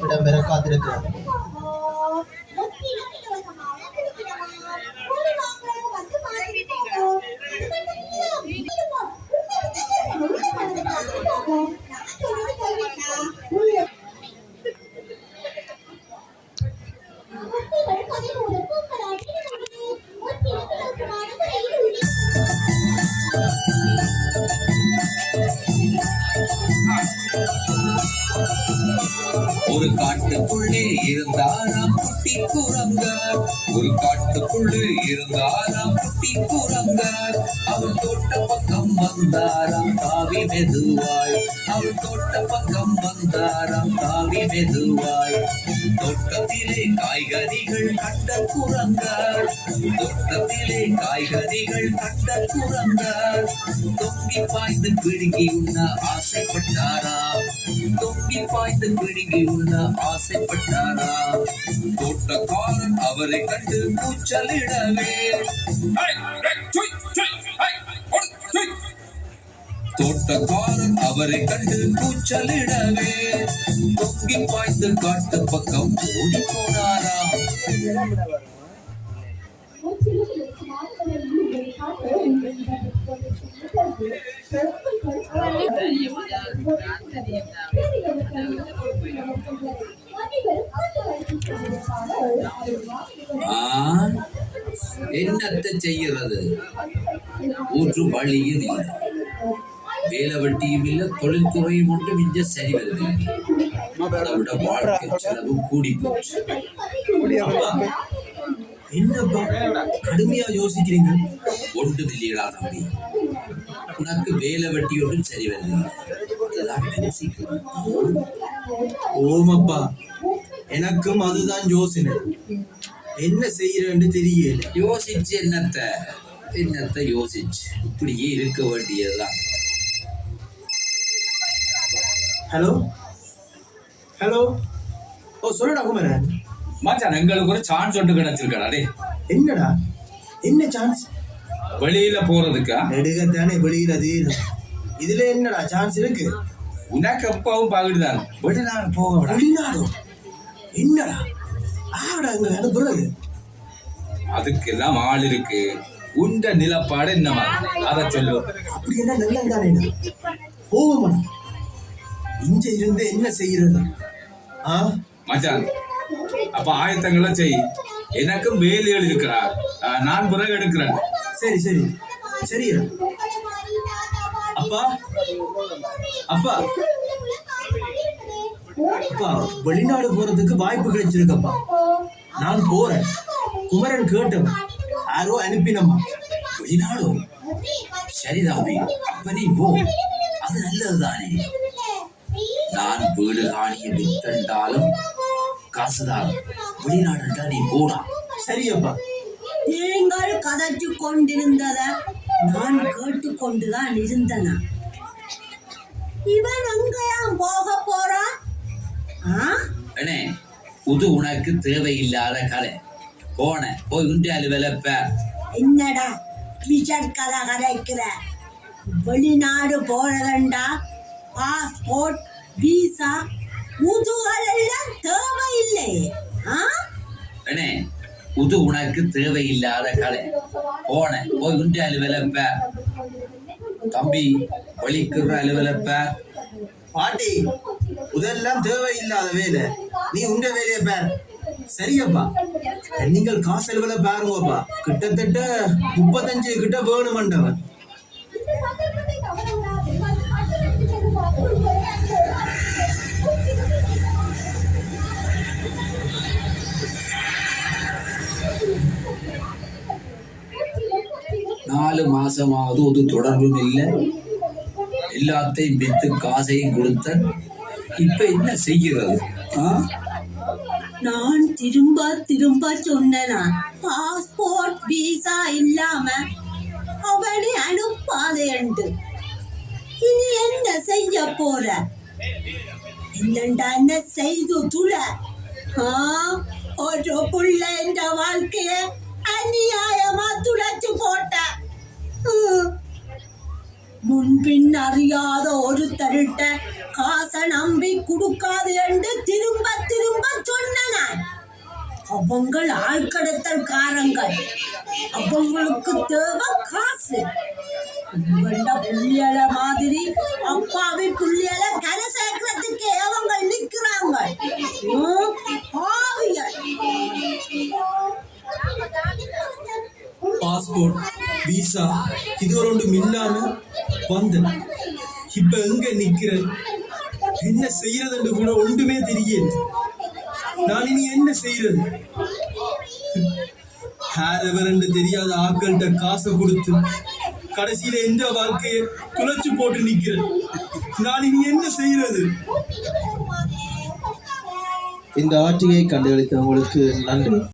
இடம்பெற காத்திருக்கிறது காட்டுக்குள்ளே இருந்தாராம் குட்டி குரங்கார் ஒரு காட்டுக்குள்ளே இருந்தாராம் குட்டி குரங்கார் அவள் தோட்ட பக்கம் வந்தாராம் தாவி மெதுவாய். அவள் தோட்ட பக்கம் வந்தாராம் தாவி மெதுவாய். தோட்டத்திலே காய்கறிகள் கட்ட குரங்கார். தோட்டத்திலே காய்கறிகள் கட்ட குரங்கார். தொங்கி பாய்ந்து பிடுங்கி உண்ண ஆசைப்பட்டாரா? தொங்கி பாய்ந்து பிடுங்கி உண்ண ஆசைப்பட்டாரா? தோட்டக்காரன் அவரை கண்டு கூச்சலிடவே. தோட்டக்காரன் அவரை கண்டு கூச்சலிடவே. தொங்கி பாய்ந்து காட்டு பக்கம் ஓடி போனாரா என்னத்தை செய்கிறது? ஊற்று வழியில் இல்லை. வேலை வெட்டியும் இல்லை தொழில்துறையும் ஒன்றும் இங்க சரி வருதில்லை அதை விட வாழ்க்கை செலவு கூடி போச்சு. அப்பா, என்னப்பா கடுமையா யோசிக்கிறீங்க? ஒன்று இல்லையடா தம்பி? உனக்கு வேலை வட்டி ஒன்றும் சரி வருதில்லை அதுதான் யோசிக்கிறோம் ஓமப்பா எனக்கும் அதுதான் யோசனை. என்ன செய்யறேன்னு தெரியல. யோசிச்சு என்னத்த? என்னத்த யோசிச்சு? இப்படியே இருக்க வேண்டியதுதான். ஹலோ ஹலோ ஓ சொல்லுடா குமரன் மச்சான் எங்களுக்கு ஒரு சான்ஸ் ஒன்று கிடைச்சிருக்கடா டே என்னடா? என்ன சான்ஸ் வெளியில போறதுக்கா? நெடுகத்தானே வெளியிறது இதுல என்னடா சான்ஸ் இருக்கு? உனக்கு எப்பவும் பகிர்தான் வெளிநாடு போக வெளிநாடு? என்னடா? ஆடா அங்க அனுப்புறது அதுக்கெல்லாம் ஆள் இருக்கு. உண்ட நிலப்பாடு என்னமா அத சொல்லு. அப்படி என்ன நல்லதானே போவோமா இங்க இருந்து என்ன செய்யறது ஆ? மச்சான் அப்ப ஆயத்தங்களை செய். எனக்கும் வேலைகள் இருக்கிறா ஆஹ், நான் பிறகு எடுக்கிறேன். சரி சரி. சரியா அப்பா? அப்பா? அப்பா வெளிநாடு போறதுக்கு வாய்ப்பு கிடைச்சிருக்கப்பா. நான் போறேன். குமரன் கேட்டவன். யாரோ அனுப்பினம்மா. வெளிநாடு. சரி தம்பி அப்ப நீ போ. அது நல்லதுதானே. நான் வீடு காணிய வித்தண்டாலும் காசுதான் வெளிநாடுண்டா நீ போடா. சரியப்பா. நீங்கள் கதைச்சு கொண்டிருந்தத நான் கேட்டுக்கொண்டுதான் இருந்தனா. இவன் எங்கேயாம் போக போறான்? அண்ணே இது உனக்கு தேவையில்லாத கதை. போன போய் உண்டி அலுவல பேர் என்னடா ட்விட்டர் கதை கதைக்கிற? வெளிநாடு போறதண்டா பாஸ்போர்ட் விசா முதுகல் எல்லாம் தேவையில்லை. ஆ? அண்ணே உது உனக்கு தேவையில்லாத கதை. போன போய் உண்டு அலுவலப்ப. தம்பி வலிக்குற அலுவலப்ப. பாட்டி இதெல்லாம் தேவையில்லாத வேலை. நீ உண்ட வேலையை பார். சரியப்பா. நீங்கள் காசு செலவுல பாருங்கப்பா. கிட்டத்தட்ட முப்பத்தஞ்சு கிட்ட வேணுமண்டவன் நாலு மாசமாவது ஒரு தொடர்பும் இல்லை. எல்லாத்தையும் விற்று காசையும் கொடுத்த இப்ப என்ன செய்கிறது? நான் திரும்ப திரும்ப சொன்னனா? பாஸ்போர்ட் விசா இல்லாம அவனை அனுப்பாதே என்று. இனி என்ன செய்ய போற? என்னண்டா என்ன செய்து துள? ஆ, ஒரு புள்ள என்ற வாழ்க்கைய அநியாயமா துளைச்சு போட்ட. முன்பின் அறியாத ஒரு தருட்ட காசை நம்பி கொடுக்காது என்று திரும்ப திரும்ப சொன்ன அவங்கள் ஆழ்கடத்தல் காரங்கள் அவங்களுக்கு தேவை காசு. உங்கள்ட புள்ளியல மாதிரி அப்பாவி புள்ளியல கரை சேர்க்கறதுக்கு அவங்க நிக்கிறாங்க ம், பாவிகள். பாஸ்போர்ட் விசா இது ஒரு ஒன்றும் இல்லாம வந்தேன் இப்ப எங்க நிக்கிற? என்ன செய்யறதுன்னு கூட ஒன்றுமே தெரியல நான் இனி என்ன செய்யறது? ஹேரவரண்டு தெரியாத ஆக்கள்கிட்ட காசை கொடுத்து கடைசியில எந்த வாழ்க்கையை துளைச்சு போட்டு நிக்கிறேன் நான் இனி என்ன செய்யறது? இந்த ஆட்சியை கண்டுகளித்தவங்களுக்கு நன்றி.